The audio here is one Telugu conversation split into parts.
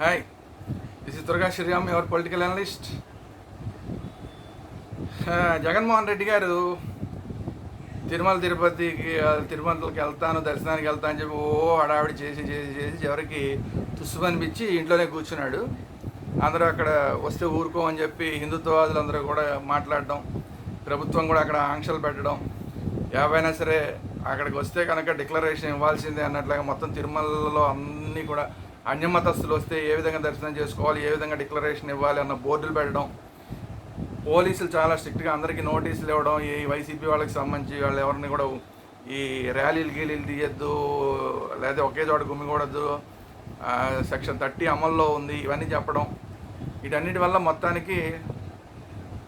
Hi this is Durga Sriram your political analyst Jaganmohan Reddy garu Tirumala తిరుపతికి తిరుమలకి వెళ్తాను దర్శనానికి వెళ్తాను అని చెప్పి ఓ హడావిడి చేసి చేసి చేసి చివరికి తుస్సు అనిపించి ఇంట్లోనే కూర్చున్నాడు. అందరూ అక్కడ వస్తే ఊరుకోమని చెప్పి హిందుత్వవాదులు అందరూ కూడా మాట్లాడడం ప్రభుత్వం కూడా అక్కడ ఆంక్షలు పెట్టడం. ఏవైనా సరే అక్కడికి వస్తే కనుక డిక్లరేషన్ ఇవ్వాల్సిందే అన్నట్లుగా మొత్తం తిరుమలలో అన్నీ కూడా అన్యమతస్తులు వస్తే ఏ విధంగా దర్శనం చేసుకోవాలి ఏ విధంగా డిక్లరేషన్ ఇవ్వాలి అన్న బోర్డులు పెట్టడం పోలీసులు చాలా స్ట్రిక్ట్గా అందరికీ నోటీసులు ఇవ్వడం ఈ వైసీపీ వాళ్ళకి సంబంధించి వాళ్ళు ఎవరిని కూడా ఈ ర్యాలీలు గీలీలు తీయద్దు లేదా ఒకే చోట గుమ్మికూడదు సెక్షన్ థర్టీ అమల్లో ఉంది ఇవన్నీ చెప్పడం వీటన్నిటి వల్ల మొత్తానికి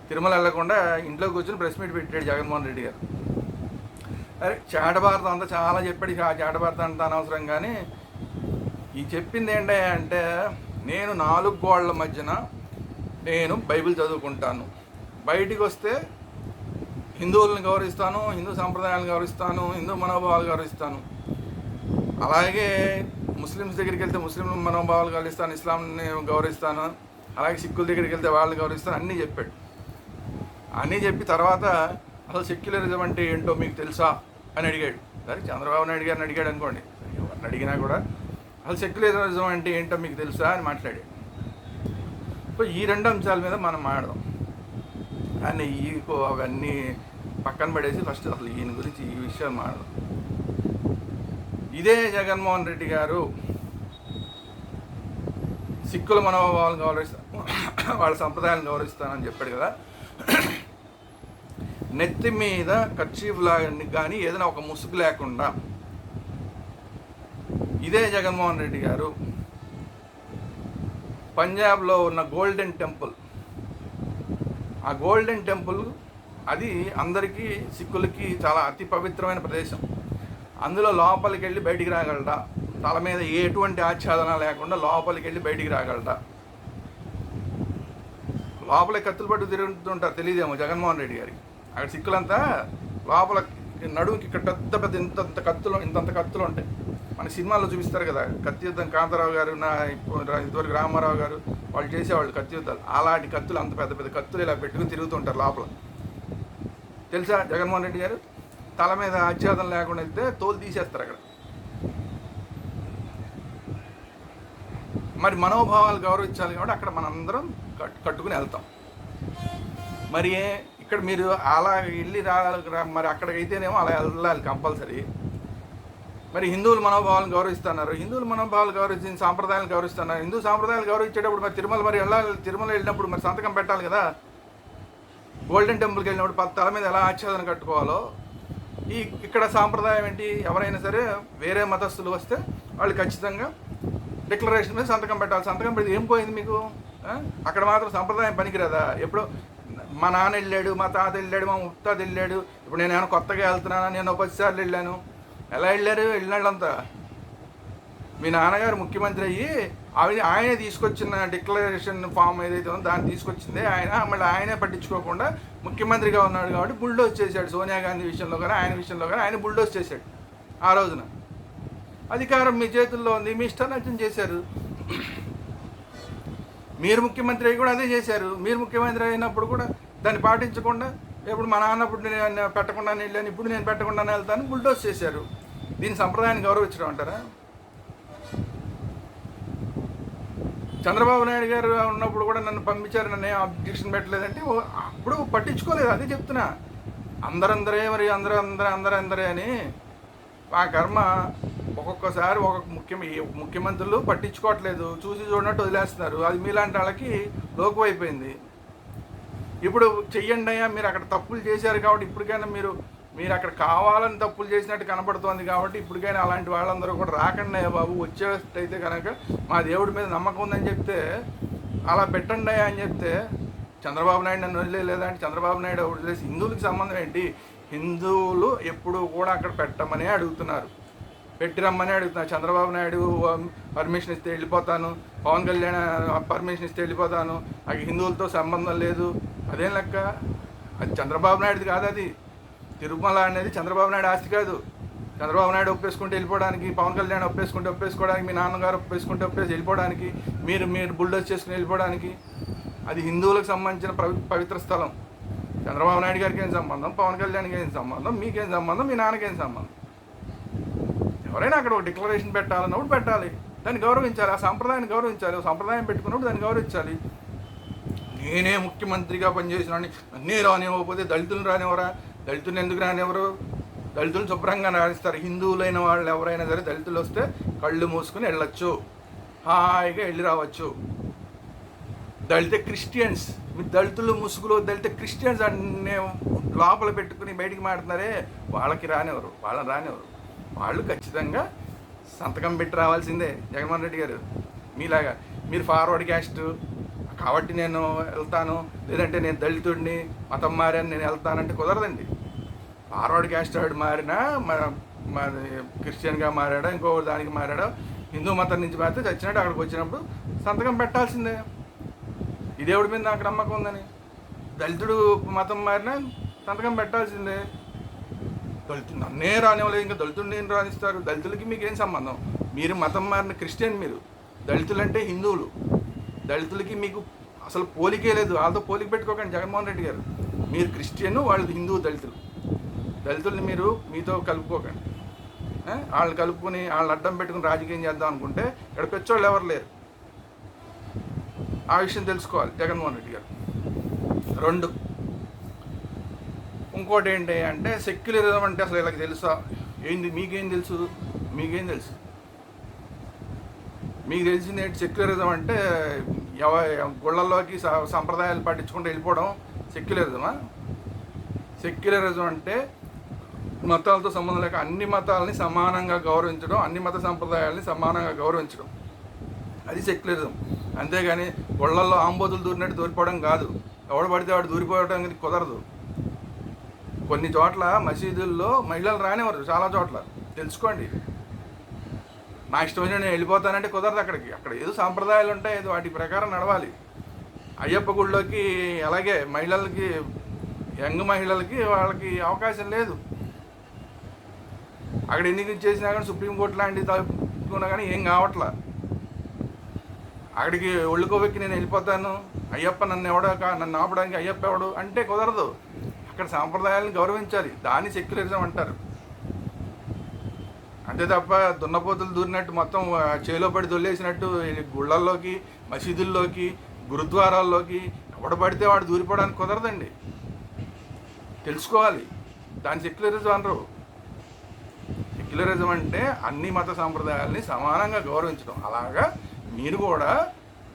తిరుమల వెళ్ళకుండా ఇంట్లో కూర్చొని ప్రెస్ మీట్ పెట్టాడు జగన్మోహన్ రెడ్డి గారు. అరే చాట భారతం అంతా చాలా చెప్పాడు ఆ చాట భారతం అంతా అనవసరం కానీ ఈ చెప్పింది ఏంటి అంటే నేను నాలుగు గోళ్ళ మధ్యన నేను బైబిల్ చదువుకుంటాను. బయటికి వస్తే హిందువులను గౌరవిస్తాను హిందూ సాంప్రదాయాలను గౌరవిస్తాను హిందూ మనోభావాలు గౌరవిస్తాను. అలాగే ముస్లిమ్స్ దగ్గరికి వెళ్తే ముస్లిం మనోభావాలు గౌరవిస్తాను ఇస్లాంని గౌరవిస్తాను అలాగే సిక్కుల దగ్గరికి వెళ్తే వాళ్ళని గౌరవిస్తాను అన్నీ చెప్పాడు. అన్నీ చెప్పి తర్వాత అసలు సెక్యులరిజం అంటే ఏంటో మీకు తెలుసా? అని అడిగాడు. సరే చంద్రబాబు నాయుడు గారిని అడిగాడు అనుకోండి. ఎవరిని అడిగినా కూడా అసలు సెక్యులరిజం అంటే ఏంటో మీకు తెలుసా అని మాట్లాడాడు. సో ఈ రెండు అంశాల మీద మనం మాట్లాడదాం. కానీ ఈ అవన్నీ పక్కన పడేసి ఫస్ట్ అసలు ఈయన గురించి ఈ విషయాలు మాట్లాడదాం. ఇదే జగన్మోహన్ రెడ్డి గారు సిక్కుల మనోభావాలను గౌరవిస్తాను వాళ్ళ సంప్రదాయాలను గౌరవిస్తానని చెప్పాడు కదా. నెత్తి మీద కర్చీఫ్ లాగా కానీ ఏదైనా ఒక ముసుగు లేకుండా ఇదే జగన్మోహన్ రెడ్డి గారు పంజాబ్లో ఉన్న గోల్డెన్ టెంపుల్. ఆ గోల్డెన్ టెంపుల్ అది అందరికీ సిక్కులకి చాలా అతి పవిత్రమైన ప్రదేశం. అందులో లోపలికి వెళ్ళి బయటికి రాగలడా? తల మీద ఎటువంటి ఆచ్ఛాదన లేకుండా లోపలికి వెళ్ళి బయటికి రాగలడా? లోపల కత్తులు పట్టు తిరుగుతుంటారు తెలియదేమో జగన్మోహన్ రెడ్డి గారికి. అక్కడ సిక్కులంతా లోపల నడుముకి ఇక్కడ పెద్ద పెద్ద ఇంతంత కత్తులు ఇంతంత కత్తులు ఉంటాయి. మన సినిమాల్లో చూపిస్తారు కదా కత్తి యుద్ధం కాంతారావు గారు నా ఇప్పుడు ఇంతవరకు రామారావు గారు వాళ్ళు చేసేవాళ్ళు కత్తియుద్ధాలు అలాంటి కత్తులు అంత పెద్ద పెద్ద కత్తులు ఇలా పెట్టుకుని తిరుగుతుంటారు లోపల. తెలుసా జగన్మోహన్ రెడ్డి గారు? తల మీద ఆచ్ఛాదం లేకుండా వెళ్తే తోలు తీసేస్తారు అక్కడ. మరి మనోభావాలు గౌరవించాలి కాబట్టి అక్కడ మనందరం కట్ కట్టుకుని వెళ్తాం. మరి ఇక్కడ మీరు అలా వెళ్ళి రా- మరి అక్కడికైతేనేమో అలా వెళ్ళాలి కంపల్సరీ. మరి హిందువుల మనోభావాలను గౌరవిస్తున్నారు. హిందువుల మనోభావాలు గౌరవించిన సాంప్రదాయాలు గౌరవిస్తున్నారు. హిందూ సాంప్రదాయాలు గౌరవించేటప్పుడు మరి తిరుమల మరి వెళ్ళాలి తిరుమల వెళ్ళినప్పుడు మరి సంతకం పెట్టాలి కదా? గోల్డెన్ టెంపుల్కి వెళ్ళినప్పుడు తల మీద ఎలా ఆచ్ఛాదన కట్టుకోవాలో? ఈ ఇక్కడ సాంప్రదాయం ఏంటి? ఎవరైనా సరే వేరే మతస్థులు వస్తే వాళ్ళు ఖచ్చితంగా డిక్లరేషన్ మీద సంతకం పెట్టాలి. సంతకం పెడితే ఏం పోయింది మీకు? అక్కడ మాత్రం సంప్రదాయం పనికిరాదా? ఎప్పుడు మా నాన్న వెళ్ళాడు మా తాత వెళ్ళాడు మా ముత్తాత వెళ్ళాడు. ఇప్పుడు నేను ఏమైనా కొత్తగా వెళ్తున్నానా? నేను ఒక వెళ్ళాను. ఎలా వెళ్ళారు? వెళ్ళినాళ్ళంతా. మీ నాన్నగారు ముఖ్యమంత్రి అయ్యి అవి ఆయనే తీసుకొచ్చిన డిక్లరేషన్ ఫామ్ ఏదైతే ఉందో దాన్ని తీసుకొచ్చిందే. ఆయన మళ్ళీ ఆయనే పట్టించుకోకుండా ముఖ్యమంత్రిగా ఉన్నాడు కాబట్టి బుల్డోజ్ చేశాడు సోనియా గాంధీ విషయంలో కానీ ఆయన విషయంలో కానీ. ఆయన బుల్డోజ్ చేశాడు ఆ రోజున. అధికారం మీ చేతుల్లో ఉంది. మీ ఇష్టం నచ్చం చేశారు. మీరు ముఖ్యమంత్రి అయ్యి కూడా అదే చేశారు. మీరు ముఖ్యమంత్రి అయినప్పుడు కూడా దాన్ని పాటించకుండా ఇప్పుడు మా నాన్నప్పుడు నేను పెట్టకుండానే వెళ్ళాను ఇప్పుడు నేను పెట్టకుండానే వెళ్తాను బుల్డోస్ చేశారు. దీని సంప్రదాయాన్ని గౌరవించడం అంటారా? చంద్రబాబు నాయుడు గారు ఉన్నప్పుడు కూడా నన్ను పంపించారు నన్ను ఏం అబ్జెక్షన్ పెట్టలేదంటే అప్పుడు పట్టించుకోలేదు అదే చెప్తున్నా. అందరందరే మరి అందరూ అందరూ అందరూ అందరే అని ఆ కర్మ ఒక్కొక్కసారి ఒక్కొక్క ముఖ్య ముఖ్యమంత్రులు పట్టించుకోవట్లేదు చూసి చూడనట్టు వదిలేస్తున్నారు. అది మీలాంటి వాళ్ళకి లోకు అయిపోయింది ఇప్పుడు చెయ్యండి అయ్యా మీరు అక్కడ తప్పులు చేశారు కాబట్టి ఇప్పటికైనా మీరు మీరు అక్కడ కావాలని తప్పులు చేసినట్టు కనపడుతోంది కాబట్టి ఇప్పటికైనా అలాంటి వాళ్ళందరూ కూడా రాకండి అయ్యా బాబు. వచ్చేటైతే కనుక మా దేవుడి మీద నమ్మకం ఉందని చెప్తే అలా పెట్టండి అయ్యా అని చెప్తే చంద్రబాబు నాయుడు నన్ను వదిలేదంటే చంద్రబాబు నాయుడు వదిలేసి హిందువులకు సంబంధం ఏంటి? హిందువులు ఎప్పుడు కూడా అక్కడ పెట్టమనే అడుగుతున్నారు. పెట్టి రమ్మని అడుగుతున్నారు. చంద్రబాబు నాయుడు పర్మిషన్ ఇస్తే వెళ్ళిపోతాను. పవన్ కళ్యాణ్ పర్మిషన్ ఇస్తే వెళ్ళిపోతాను. నాకు హిందువులతో సంబంధం లేదు. అదేం లెక్క? అది చంద్రబాబు నాయుడుది కాదు అది. తిరుమల అనేది చంద్రబాబు నాయుడు ఆస్తి కాదు. చంద్రబాబు నాయుడు ఒప్పేసుకుంటే వెళ్ళిపోవడానికి పవన్ కళ్యాణ్ ఒప్పేసుకుంటే ఒప్పేసుకోవడానికి మీ నాన్నగారు ఒప్పేసుకుంటే ఒప్పేసి వెళ్ళిపోవడానికి మీరు మీరు బుల్డోస్ చేసుకుని వెళ్ళిపోవడానికి అది హిందువులకు సంబంధించిన పవి- పవిత్ర స్థలం. చంద్రబాబు నాయుడు గారికి ఏం సంబంధం? పవన్ కళ్యాణ్కి ఏం సంబంధం? మీకేం సంబంధం? మీ నాన్నకేం సంబంధం? ఎవరైనా అక్కడ ఒక డిక్లరేషన్ పెట్టాలన్నప్పుడు పెట్టాలి. దాన్ని గౌరవించాలి. ఆ సంప్రదాయాన్ని గౌరవించాలి. ఒక సంప్రదాయం పెట్టుకున్నప్పుడు దాన్ని గౌరవించాలి. నేనే ముఖ్యమంత్రిగా పనిచేసిన నన్నే రానివ్వకపోతే దళితులు రానివ్వరా? దళితులు ఎందుకు రానివ్వరు? దళితులు శుభ్రంగా రాణిస్తారు హిందువులైన వాళ్ళు ఎవరైనా సరే దళితులు వస్తే కళ్ళు మూసుకుని వెళ్ళొచ్చు. హాయిగా వెళ్ళి రావచ్చు. దళిత క్రిస్టియన్స్ మీ దళితులు ముసుగులు దళిత క్రిస్టియన్స్ అనే లోపల పెట్టుకుని బయటికి మాడుతున్నారే వాళ్ళకి రానివ్వరు వాళ్ళని రానివ్వరు. వాళ్ళు ఖచ్చితంగా సంతకం పెట్టి రావాల్సిందే. జగన్మోహన్ రెడ్డి గారు మీలాగా మీరు ఫార్వర్డ్ క్యాస్ట్ కాబట్టి నేను వెళ్తాను. లేదంటే నేను దళితుడిని మతం మారాను నేను వెళ్తానంటే కుదరదండి. ఫార్వర్డ్ క్యాస్ట్ వాడు మారినా మన మన క్రిస్టియన్గా మారాడా ఇంకో దానికి మారాడా హిందూ మతం నుంచి మారితే చచ్చినట్టు అక్కడికి వచ్చినప్పుడు సంతకం పెట్టాల్సిందే. ఈ దేవుడి మీద నాకు నమ్మకం ఉందని. దళితుడు మతం మారినా సంతకం పెట్టాల్సిందే. దళితుడు నన్నే రానివ్వలేదు ఇంకా దళితుడు నేను రాణిస్తారు దళితులకి మీకు ఏం సంబంధం? మీరు మతం మారిన క్రిస్టియన్ మీరు. దళితులు అంటే హిందువులు. దళితులకి మీకు అసలు పోలికే లేదు. వాళ్ళతో పోలిక పెట్టుకోకండి జగన్మోహన్ రెడ్డి గారు. మీరు క్రిస్టియన్ వాళ్ళు హిందూ దళితులు. దళితుల్ని మీరు మీతో కలుపుకోకండి. వాళ్ళని కలుపుకొని వాళ్ళని అడ్డం పెట్టుకుని రాజకీయం చేద్దాం అనుకుంటే ఇక్కడ పెచ్చోళ్ళు ఎవరు లేరు. ఆ విషయం తెలుసుకోవాలి జగన్మోహన్ రెడ్డి గారు. రెండు ఇంకోటి ఏంటి అంటే సెక్యులరిజం అంటే అసలు వీళ్ళకి తెలుసా? ఏంది మీకేం తెలుసు? మీకేం తెలుసు? మీకు తెలిసింది ఏంటి? సెక్యులరిజం అంటే ఎవ గుళ్ళల్లోకి సంప్రదాయాలు పట్టించుకుంటూ వెళ్ళిపోవడం సెక్యులరిజమా? సెక్యులరిజం అంటే మతాలతో సంబంధం లేక అన్ని మతాలని సమానంగా గౌరవించడం అన్ని మత సంప్రదాయాలని సమానంగా గౌరవించడం. అది సెక్యులరిజం. అంతేగాని గుళ్ళల్లో ఆంబోతులు దూరినట్టు దూరిపోవడం కాదు. ఎవడు పడితే వాడు దూరిపోవడం అనేది కుదరదు. కొన్ని చోట్ల మసీదుల్లో మహిళలు రానివారు చాలా చోట్ల. తెలుసుకోండి. నా ఇష్టం నేను వెళ్ళిపోతానంటే కుదరదు అక్కడికి. అక్కడ ఏదో సాంప్రదాయాలు ఉంటాయి ఏదో వాటి ప్రకారం నడవాలి. అయ్యప్ప గుళ్ళోకి అలాగే మహిళలకి యంగ్ మహిళలకి వాళ్ళకి అవకాశం లేదు. అక్కడ ఎన్నిక చేసినా కానీ సుప్రీంకోర్టు లాంటివి తప్పుకున్నా కానీ ఏం కావట్లా. అక్కడికి ఒళ్ళుకోవెక్కి నేను వెళ్ళిపోతాను. అయ్యప్ప నన్ను ఎవడో కా నన్ను ఆపడానికి అయ్యప్ప ఎవడు అంటే కుదరదు. అక్కడ సాంప్రదాయాలను గౌరవించాలి. దాన్ని సెక్యులరిజం అంటారు. అంతే తప్ప దున్నపోతులు దూరినట్టు మొత్తం చేలో పడి దొల్లేసినట్టు గుళ్ళల్లోకి మసీదుల్లోకి గురుద్వారాల్లోకి ఎవడ పడితే వాడు దూరిపోవడానికి కుదరదండి. తెలుసుకోవాలి. దాని సెక్యులరిజం అనరు. సెక్యులరిజం అంటే అన్ని మత సాంప్రదాయాల్ని సమానంగా గౌరవించడం. అలాగా మీరు కూడా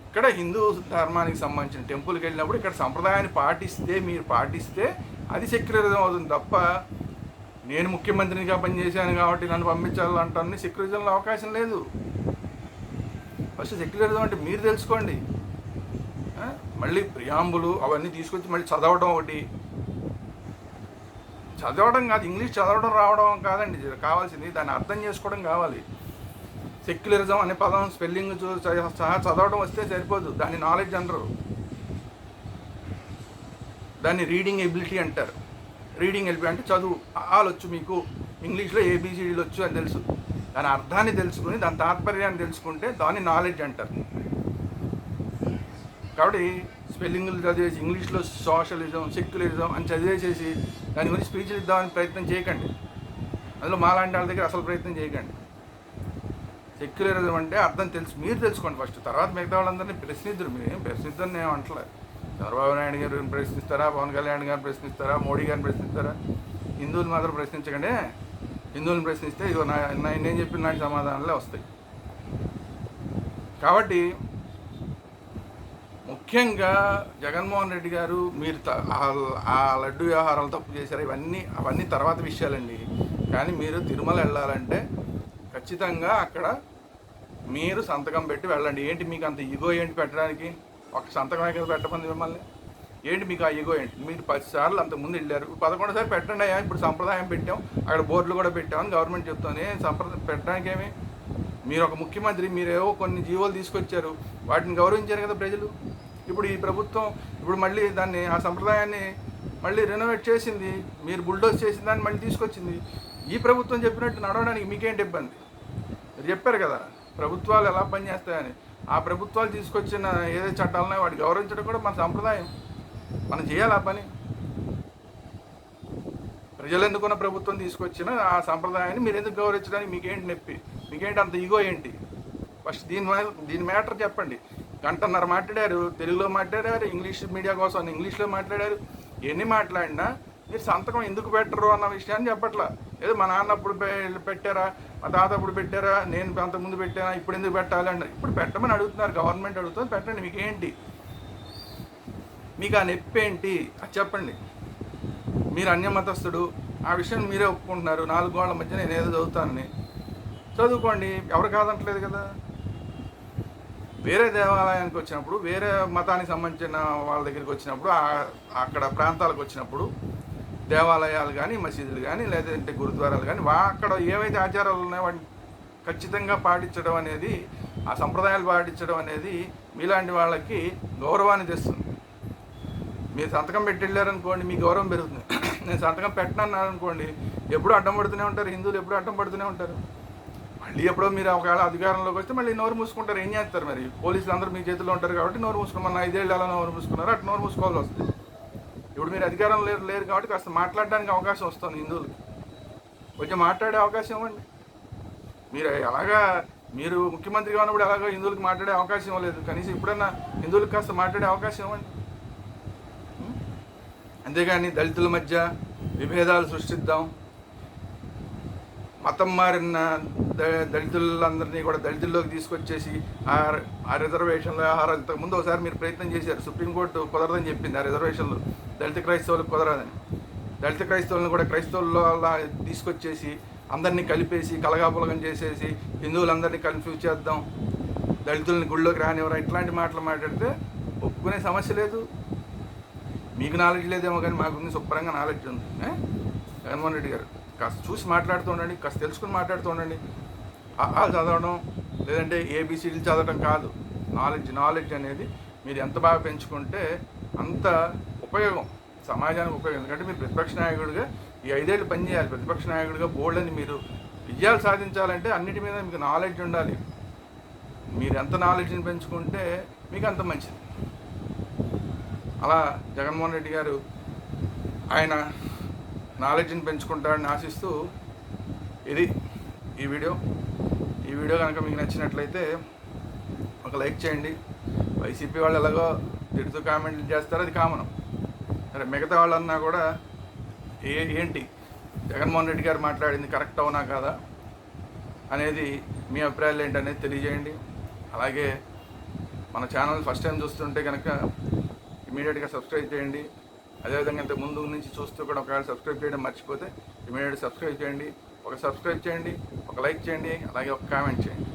ఇక్కడ హిందూ ధర్మానికి సంబంధించిన టెంపుల్కి వెళ్ళినప్పుడు ఇక్కడ సంప్రదాయాన్ని పాటిస్తే మీరు పాటిస్తే అది సెక్యులరిజం అవుతుంది తప్ప నేను ముఖ్యమంత్రినిగా పనిచేశాను కాబట్టి నన్ను పంపించాలంటే సెక్యులరిజంలో అవకాశం లేదు. ఫస్ట్ సెక్యులరిజం అంటే మీరు తెలుసుకోండి. మళ్ళీ ప్రియాంబులు అవన్నీ తీసుకొచ్చి మళ్ళీ చదవడం ఒకటి. చదవడం కాదు ఇంగ్లీష్ చదవడం రావడం కాదండి. కావాల్సింది దాన్ని అర్థం చేసుకోవడం కావాలి. సెక్యులరిజం అనే పదం స్పెల్లింగ్ చూ- సహా చదవడం వస్తే సరిపోదు. దాన్ని నాలెడ్జ్ అనరు దాన్ని రీడింగ్ ఎబిలిటీ అంటారు. రీడింగ్ హెల్ప్ అంటే చదువు. ఆలు వచ్చు మీకు. ఇంగ్లీష్లో ఏబిసిడీలు వచ్చు అని తెలుసు. దాని అర్థాన్ని తెలుసుకుని దాని తాత్పర్యాన్ని తెలుసుకుంటే దాన్ని నాలెడ్జ్ అంటారు. కాబట్టి స్పెల్లింగ్లు చదివేసి ఇంగ్లీష్లో సోషలిజం సెక్యులరిజం అని చదివేసేసి దాని గురించి స్పీచ్లు ఇద్దామని ప్రయత్నం చేయకండి. అందులో మాలాంటి వాళ్ళ దగ్గర అసలు ప్రయత్నం చేయకండి. సెక్యులరిజం అంటే అర్థం తెలుసు. మీరు తెలుసుకోండి ఫస్ట్. తర్వాత మిగతా వాళ్ళందరినీ ప్రశ్నిద్దరు. మీరు ఏం నేను అంటలేదు. చంద్రబాబు నాయుడు గారు ప్రశ్నిస్తారా? పవన్ కళ్యాణ్ గారిని ప్రశ్నిస్తారా? మోడీ గారిని ప్రశ్నిస్తారా? హిందువులు మాత్రం ప్రశ్నించకండి. హిందువులను ప్రశ్నిస్తే ఇగో నా నేను చెప్పిన నాటి సమాధానాలే వస్తాయి. కాబట్టి ముఖ్యంగా జగన్మోహన్ రెడ్డి గారు మీరు ఆ- లడ్డు వ్యవహారాలు తప్పు చేశారు. ఇవన్నీ అవన్నీ తర్వాత విషయాలండి. కానీ మీరు తిరుమల వెళ్ళాలంటే ఖచ్చితంగా అక్కడ మీరు సంతకం పెట్టి వెళ్ళండి. ఏంటి మీకు అంత ఇగో ఏంటి పెట్టడానికి? ఒక సంతకమే కదా పెట్టమంది మిమ్మల్ని? ఏంటి మీకు ఆ ఈగో ఏంటి? మీరు పది సార్లు అంతకుముందు వెళ్ళారు. పదకొండుసారి పెట్టండి అయ్యా ఇప్పుడు సంప్రదాయం పెట్టాం. అక్కడ బోర్డులు కూడా పెట్టామని గవర్నమెంట్ చెప్తుంది. సంప్రదాయం? పెట్టడానికి ఏమి? మీరు ఒక ముఖ్యమంత్రి మీరేవో కొన్ని జీవోలు తీసుకొచ్చారు. వాటిని గౌరవించారు కదా ప్రజలు. ఇప్పుడు ఈ ప్రభుత్వం ఇప్పుడు మళ్ళీ దాన్ని ఆ సంప్రదాయాన్ని మళ్ళీ రెనోవేట్ చేసింది. మీరు బుల్డోజ్ చేసిన దాన్ని మళ్ళీ తీసుకొచ్చింది. ఈ ప్రభుత్వం చెప్పినట్టు నడవడానికి మీకేంటి ఇబ్బంది? మీరు చెప్పారు కదా ప్రభుత్వాలు ఎలా పనిచేస్తాయని. ఆ ప్రభుత్వాలు తీసుకొచ్చిన ఏదైతే చట్టాలున్నాయో వాటి గౌరవించడం కూడా మన సంప్రదాయం. మనం చేయాలి ఆ పని? ప్రజలు ఎందుకున్న ప్రభుత్వం తీసుకొచ్చిన ఆ సంప్రదాయాన్ని మీరు ఎందుకు గౌరవించడానికి మీకేంటి నొప్పి? మీకేంటి అంత ఈగో ఏంటి? ఫస్ట్ దీని దీని మ్యాటర్ చెప్పండి. గంటన్నర మాట్లాడారు తెలుగులో మాట్లాడారు ఇంగ్లీష్ మీడియా కోసం ఇంగ్లీష్లో మాట్లాడారు. ఎన్ని మాట్లాడినా మీరు సంతకం ఎందుకు పెట్టరు అన్న విషయాన్ని చెప్పట్లా. ఏదో మా నాన్న అప్పుడు పెట్టారా? మా తాత అప్పుడు పెట్టారా? నేను అంతకుముందు ముందు పెట్టానా? ఇప్పుడు ఎందుకు పెట్టాలి అన్నారు. ఇప్పుడు పెట్టమని అడుగుతున్నారు. గవర్నమెంట్ అడుగుతుంది. పెట్టండి. మీకు ఏంటి? మీకు ఆ నొప్పి ఏంటి? అది చెప్పండి. మీరు అన్యమతస్థుడు. ఆ విషయం మీరే ఒప్పుకుంటున్నారు. నాలుగు గోళ్ళ మధ్య నేను ఏదో చదువుతానని. చదువుకోండి. ఎవరు కాదంటలేదు కదా. వేరే దేవాలయానికి వచ్చినప్పుడు వేరే మతానికి సంబంధించిన వాళ్ళ దగ్గరికి వచ్చినప్పుడు అక్కడ ప్రాంతాలకు వచ్చినప్పుడు దేవాలయాలు కానీ మసీదులు కానీ లేదంటే గురుద్వారాలు కానీ అక్కడ ఏవైతే ఆచారాలు ఉన్నాయో వాటిని ఖచ్చితంగా పాటించడం అనేది ఆ సంప్రదాయాలు పాటించడం అనేది మీలాంటి వాళ్ళకి గౌరవాన్ని తెస్తుంది. మీరు సంతకం పెట్టి వెళ్ళారనుకోండి మీ గౌరవం పెరుగుతుంది. నేను సంతకం పెట్టనన్నాను అనుకోండి ఎప్పుడు అడ్డం పడుతూనే ఉంటారు. హిందువులు ఎప్పుడు అడ్డం పడుతూనే ఉంటారు. మళ్ళీ ఎప్పుడో మీరు ఒకవేళ అధికారంలోకి వస్తే మళ్ళీ నోరు మూసుకుంటారు. ఏం చేస్తారు మరి? పోలీసులు అందరూ మీ చేతిలో ఉంటారు కాబట్టి నోరు మూసుకున్నారు. మన ఐదేళ్ళు ఎలా నోరు మూసుకున్నారు. అటు నోరు మూసుకోవాల్సి వస్తుంది. ఇప్పుడు మీరు అధికారం లేరు లేరు కాబట్టి కాస్త మాట్లాడడానికి అవకాశం వస్తుంది హిందువులకి. కొంచెం మాట్లాడే అవకాశం ఇవ్వండి. మీరు ఎలాగా మీరు ముఖ్యమంత్రిగా ఉన్నప్పుడు ఎలాగో హిందువులకు మాట్లాడే అవకాశం ఇవ్వలేదు. కనీసం ఇప్పుడన్నా హిందువులకు కాస్త మాట్లాడే అవకాశం ఇవ్వండి. అంతేగాని దళితుల మధ్య విభేదాలు సృష్టిద్దాం. మతం మారిన ద- దళితులందరినీ కూడా దళితుల్లోకి తీసుకొచ్చేసి ఆ ఆ రిజర్వేషన్లో ఆహారాలు ఇంతకుముందు ఒకసారి మీరు ప్రయత్నం చేశారు. సుప్రీంకోర్టు కుదరదని చెప్పింది ఆ రిజర్వేషన్లు. దళిత క్రైస్తవులకు కుదరదని. దళిత క్రైస్తవులను కూడా క్రైస్తవుల్లో తీసుకొచ్చేసి అందరినీ కలిపేసి కలగాపులగం చేసేసి హిందువులందరినీ కన్ఫ్యూజ్ చేద్దాం దళితుల్ని గుళ్ళోకి రానివ్వరా ఇట్లాంటి మాటలు మాట్లాడితే ఒప్పుకునే సమస్య లేదు. మీకు నాలెడ్జ్ లేదేమో కానీ మాకు శుభ్రంగా నాలెడ్జ్ ఉంది. జగన్మోహన్ రెడ్డి గారు కాస్త చూసి మాట్లాడుతూ ఉండండి కాస్త తెలుసుకుని మాట్లాడుతూ ఉండండి. ఆ ఆ చదవడం లేదంటే ఏబిసిడీలు చదవడం కాదు. నాలెడ్జ్ నాలెడ్జ్ అనేది మీరు ఎంత బాగా పెంచుకుంటే అంత ఉపయోగం. సమాజానికి ఉపయోగం. ఎందుకంటే మీరు ప్రతిపక్ష నాయకుడిగా ఈ ఐదేళ్ళు పనిచేయాలి ప్రతిపక్ష నాయకుడిగా బోల్డ్ అని మీరు విజయాలు సాధించాలంటే అన్నిటి మీద మీకు నాలెడ్జ్ ఉండాలి. మీరు ఎంత నాలెడ్జ్ని పెంచుకుంటే మీకు అంత మంచిది. అలా జగన్మోహన్ రెడ్డి గారు ఆయన నాలెడ్జ్ని పెంచుకుంటారని ఆశిస్తూ ఇది ఈ వీడియో. ఈ వీడియో కనుక మీకు నచ్చినట్లయితే ఒక లైక్ చేయండి. వైసీపీ వాళ్ళు ఎలాగో తిడుతూ కామెంట్లు చేస్తారో. అది కామనం. సరే మిగతా వాళ్ళన్నా కూడా ఏ ఏంటి? జగన్మోహన్ రెడ్డి గారు మాట్లాడింది కరెక్ట్ అవునా కాదా అనేది మీ అభిప్రాయాలు ఏంటి అనేది తెలియజేయండి. అలాగే మన ఛానల్ ఫస్ట్ టైం చూస్తుంటే కనుక ఇమీడియట్గా సబ్స్క్రైబ్ చేయండి. అదేవిధంగా ఇంత ముందు నుంచి చూస్తూ కూడా ఒకవేళ సబ్స్క్రైబ్ చేయడం మర్చిపోతే ఇమీడియట్ సబ్స్క్రైబ్ చేయండి. ఒక సబ్స్క్రైబ్ చేయండి ఒక లైక్ చేయండి అలాగే ఒక కామెంట్ చేయండి.